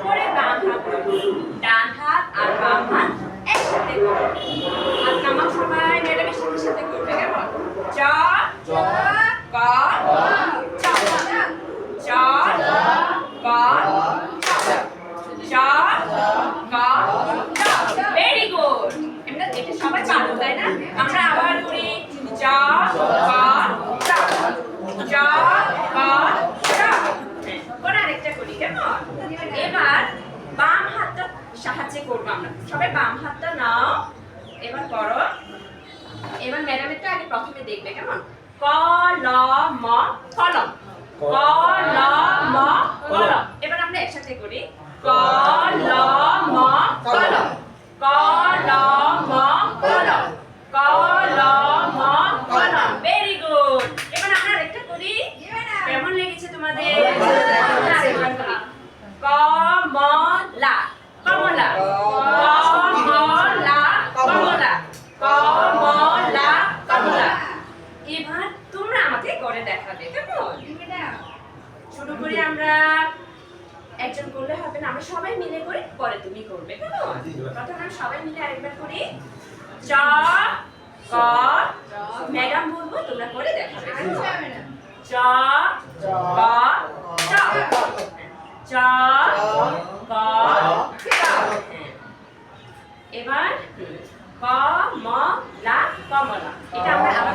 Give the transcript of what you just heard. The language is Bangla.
করে বাম হাত ডান হাত আর বাম হাত একসাথে করো হাত নামাও সবাই ম্যাডামের সাথে সাথে করবে কেমন চ ক চ চ ক চ ক চ ভেরি গুড এটা এটা সবাই পারো তাই না আমরা আবার করি চ ক চ চ ক চ করে আরেকটা করি কেমন এবার বাম হাতটা সাহায্যে করব আমরা। সবাই বাম হাতটা নাও এবার করো। এবার ম্যাডামেরটা আগে প্রথমে দেখবে কেমন? ক ল ম কলম। ক ল ম কলম। এবার আমরা একসাথে করি। ক ল ম কলম। ক ল ম কলম। ক ল ম কলম। ভেরি গুড এবার আমরা আরেকটা করি। কেমন লেগেছে তোমাদের আরেকবার করি কমলা কমলা কমলা কমলা কমলা কমলা এবার তোমরা আমাকে করে দেখাবে কেমন? শুরু করি আমরা একজন করলে হবে না আমরা সবাই মিলে করি পরে তুমি করবে কেমন? প্রথমে আমরা সবাই মিলে আরেকবার করি। চ ক ম্যাডাম বলব তোমরা করে দেখাবে কেমন? চ ক চ। চ ক এবার ক ম লা কমলা এটা আমরা আবার।